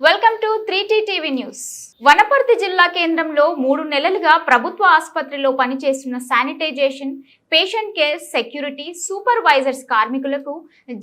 Welcome to three TV news. Wanaparthy జిల్లా కేంద్రంలో మూడు నెలలుగా ప్రభుత్వ ఆసుపత్రిలో పనిచేస్తున్న sanitization patient care security supervisors కార్మికులకు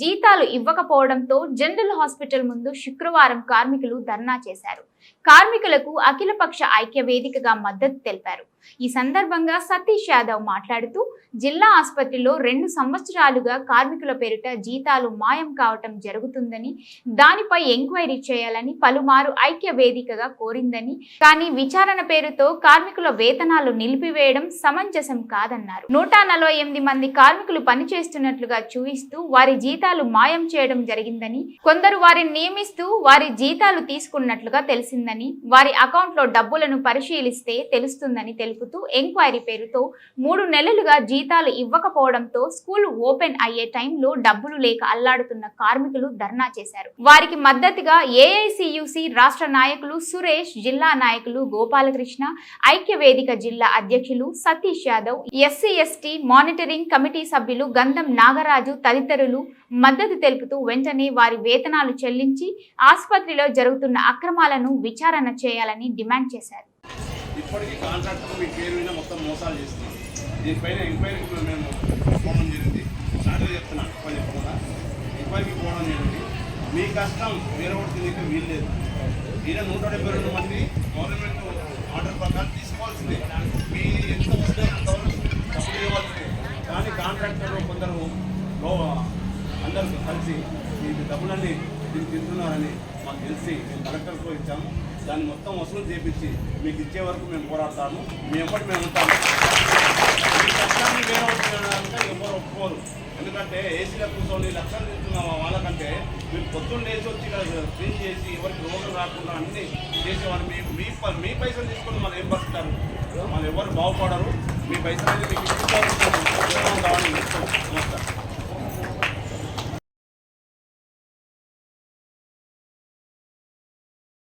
జీతాలు ఇవ్వకపోవడంతో జనరల్ హాస్పిటల్ ముందు శుక్రవారం కార్మికులు ధర్నా చేశారు. కార్మికులకు అఖిలపక్ష ఐక్య వేదికగా మద్దతు తెలిపారు. ఈ సందర్భంగా సతీష్ యాదవ్ మాట్లాడుతూ జిల్లా ఆసుపత్రిలో రెండు సంవత్సరాలుగా కార్మికుల పేరిట జీతాలు మాయం కావటం జరుగుతుందని దానిపై ఎంక్వైరీ చేయాలని పలుమారు ఐక్య వేదికగా కోరిందని కానీ విచారణ పేరుతో కార్మికుల వేతనాలు నిలిపివేయడం సమంజసం కాదన్నారు. నూట నలభై ఎనిమిది మంది కార్మికులు పనిచేస్తున్నట్లుగా చూపిస్తూ వారి జీతాలు మాయం చేయడం జరిగిందని కొందరు వారిని నియమిస్తూ వారి జీతాలు తీసుకున్నట్లుగా తెలిసింది. చేసిందని వారి అకౌంట్లో డబ్బులను పరిశీలిస్తే తెలుస్తుందని తెలుపుతూ ఎంక్వైరీ పేరుతో మూడు నెలలుగా జీతాలు ఇవ్వకపోవడంతో స్కూల్ ఓపెన్ అయ్యే టైంలో డబ్బులు లేక అల్లాడుతున్న కార్మికులు ధర్నా చేశారు. వారికి మద్దతుగా ఏఐసియుసి రాష్ట్ర నాయకులు సురేష్ జిల్లా నాయకులు గోపాలకృష్ణ ఐక్య వేదిక జిల్లా అధ్యక్షులు Satish Yadav SC ST monitoring committee సభ్యులు గంధం నాగరాజు తదితరులు మద్దతు తెలుపుతూ వెంటనే వారి వేతనాలు చెల్లించి ఆసుపత్రిలో జరుగుతున్న అక్రమాలను విచారణ చేయాలని డిమాండ్ చేశారు. ఇప్పటికీ కాంట్రాక్టర్ మీ పేరు మీద మొత్తం మోసాలు చేస్తున్నాం దీనిపైన ఎంక్వైరీకి మేము పోవడం జరిగింది. నాటే చెప్తున్నాను ఎక్కువ చెప్పకుండా. ఎంక్వైరీకి పోవడం జరిగింది. మీ కష్టం వేరే ఒకటి తినేకి వీలు లేదు ఈయన నూట డెబ్బై రెండు మంది గవర్నమెంట్ ఆర్డర్ ప్రకారం తీసుకోవాల్సిందే. మీ ఎంత వస్తే అంతవరకు డబ్బులు ఇవ్వాల్సిందే. కానీ కాంట్రాక్టర్ కొందరు లో- అందరూ కలిసి మీకు డబ్బులన్నీ దీనికి తింటున్నారని మాకు తెలిసి మేము కలెక్టర్తో ఇచ్చాము. దాన్ని మొత్తం వసూలు చేపించి మీకు ఇచ్చే వరకు మేము పోరాడతాము. మేము ఎప్పటి మేము ఉంటాము. ఈ వేరే ఎవరు ఒప్పుకోరు. ఎందుకంటే ఏసీలో కూర్చొని లక్షలు తింటున్న వాళ్ళకంటే మీరు పొద్దున్న వచ్చి క్లీన్ చేసి ఎవరికి రోగం రాకుండా అన్ని చేసేవారు మీ మీ మీ పైసలు తీసుకొని మనం ఏం పరుస్తారు మనం ఎవరు బాగుపడరు. మీ పైసలు అయితే మీకు ఇచ్చుకోవాలి నమస్కారం.